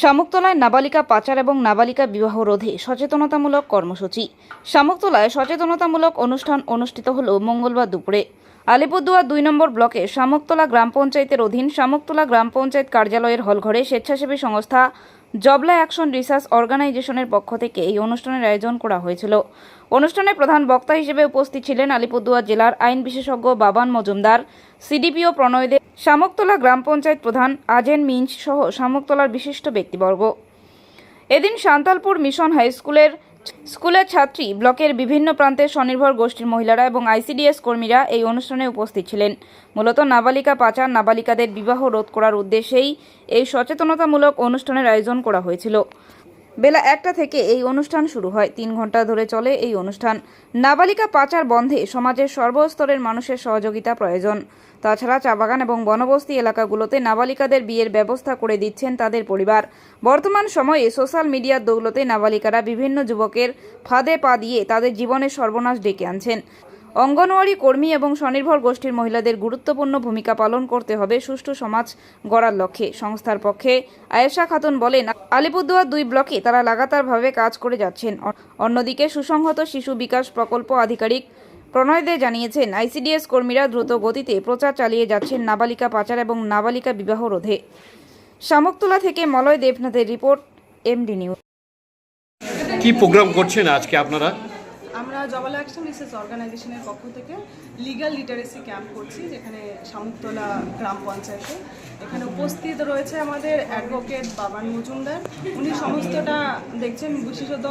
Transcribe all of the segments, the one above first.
শামুকতলায় নাবালিকা পাচার এবং নাবালিকা বিবাহ রোধে সচেতনতামূলক কর্মসূচি। শামুকতলায় সচেতনতামূলক অনুষ্ঠান অনুষ্ঠিত হল মঙ্গলবার দুপুরে। আলিপুরদুয়ার দুই নম্বর ব্লকে শামুকতলা গ্রাম পঞ্চায়েতের অধীন শামুকতলা গ্রাম পঞ্চায়েত কার্যালয়ের হলঘরে স্বেচ্ছাসেবী সংস্থা জবলা অ্যাকশন রিসার্চ অর্গানাইজেশনের পক্ষ থেকে এই অনুষ্ঠানের আয়োজন করা হয়েছিল। অনুষ্ঠানে প্রধান বক্তা হিসেবে উপস্থিত ছিলেন আলিপুরদুয়ার জেলার আইন বিশেষজ্ঞ বাবান মজুমদার সিডিপিও প্রণয় দে, শামুকতলা গ্রাম পঞ্চায়েত প্রধান আজেন মিঞ্চ সহ শামুকতলার বিশিষ্ট ব্যক্তিবর্গ। এদিন সান্তালপুর মিশন হাই স্কুলের স্কুলের ছাত্রী, ব্লকের বিভিন্ন প্রান্তের স্বনির্ভর গোষ্ঠীর মহিলারা এবং আইসিডিএস কর্মীরা এই অনুষ্ঠানে উপস্থিত ছিলেন। মূলত নাবালিকা পাচার নাবালিকাদের বিবাহ রোধ করার উদ্দেশ্যেই এই সচেতনতামূলক অনুষ্ঠানের আয়োজন করা হয়েছিল। বেলা একটা থেকে এই অনুষ্ঠান শুরু হয়। তিন ঘণ্টা ধরে চলে এই অনুষ্ঠান। নাবালিকা পাচার বন্ধে সমাজের সর্বস্তরের মানুষের সহযোগিতা প্রয়োজন। তাছাড়া চা বাগান এবং বনবস্তি এলাকাগুলোতে নাবালিকাদের বিয়ের ব্যবস্থা করে দিচ্ছেন তাদের পরিবার। বর্তমান সময়ে সোশ্যাল মিডিয়ার দৌলতে নাবালিকারা বিভিন্ন যুবকের ফাঁদে পা দিয়ে তাদের জীবনের সর্বনাশ ডেকে আনছেন। অঙ্গনওয়াড়ি কর্মী এবং স্বনির্ভর গোষ্ঠীর মহিলাদের গুরুত্বপূর্ণ ভূমিকা পালন করতে হবে সুষ্ঠু সমাজ গড়ার লক্ষ্যে। সংস্থার পক্ষে আয়েশা খাতুন বলেন, আলিপুরদুয়ার দুই ব্লকে তারা লাগাতারভাবে কাজ করে যাচ্ছেন। অন্যদিকে সুসংহত শিশু বিকাশ প্রকল্প আধিকারিক প্রণয় দে জানিয়েছেন, আইসিডিএস কর্মীরা দ্রুত গতিতে প্রচার চালিয়ে যাচ্ছেন নাবালিকা পাচার এবং নাবালিকা বিবাহ রোধে। শামুকতলা থেকে মলয় দেবনাথের রিপোর্ট, এমডি নিউজ। কি প্রোগ্রাম করছেন আজকে আপনারা? আমরা জবাল অ্যাকশন রিসার্চ অর্গানাইজেশনের পক্ষ থেকে লিগ্যাল লিটারেসি ক্যাম্প করছি, যেখানে শামুকতলা গ্রাম পঞ্চায়েতে। এখানে উপস্থিত রয়েছে আমাদের অ্যাডভোকেট বাবান মজুমদার। উনি সমস্তটা দেখছেন, বিশেষত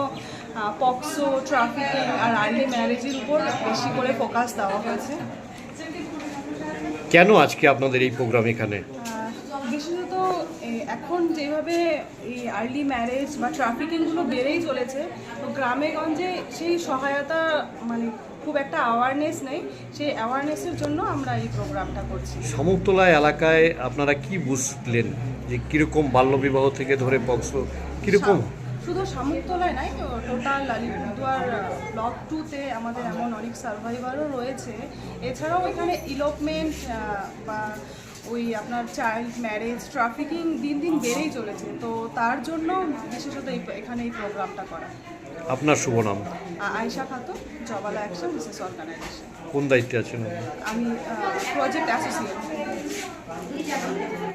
পক্সো, ট্রাফিকিং আর আর্লি ম্যারেজের উপর বেশি করে ফোকাস দেওয়া হয়েছে। কেন আজকে আপনাদের এই প্রোগ্রাম এখানে? এখন যেভাবে এই আর্লি ম্যারেজ বা ট্রাফিকিংগুলো বেড়েই চলেছে তো গ্রামে গঞ্জে সেই সহায়তা মানে খুব একটা অ্যাওয়ারনেস নেই সেই অ্যাওয়ারনেসের জন্য আমরা এই প্রোগ্রামটা করছি। সমতলা এলাকায় আপনারা কি বুঝলেন যে কীরকম বাল্যবিবাহ থেকে ধরে পক্ষ কীরকম? শুধু শামুকতলায় নাই টোটাল আলিপুরদুয়ার ব্লক টুতে আমাদের এমন অনেক সার্ভাইভারও রয়েছে। এছাড়াও এখানে ইলোপমেন্ট বা ওই আপনার চাইল্ড ম্যারেজ ট্রাফিকিং দিন দিন বেড়েই চলেছে। তো তার জন্য বিশেষত এখানে এই প্রোগ্রামটা করা। আপনার শুভ নাম? আয়সা আয়েশা খাতুন জবালা অ্যাকশন বিশেষ অর্গানাইজেশন। কোন দায়িত্বে আছেন আমি প্রজেক্ট অ্যাসোসিয়েট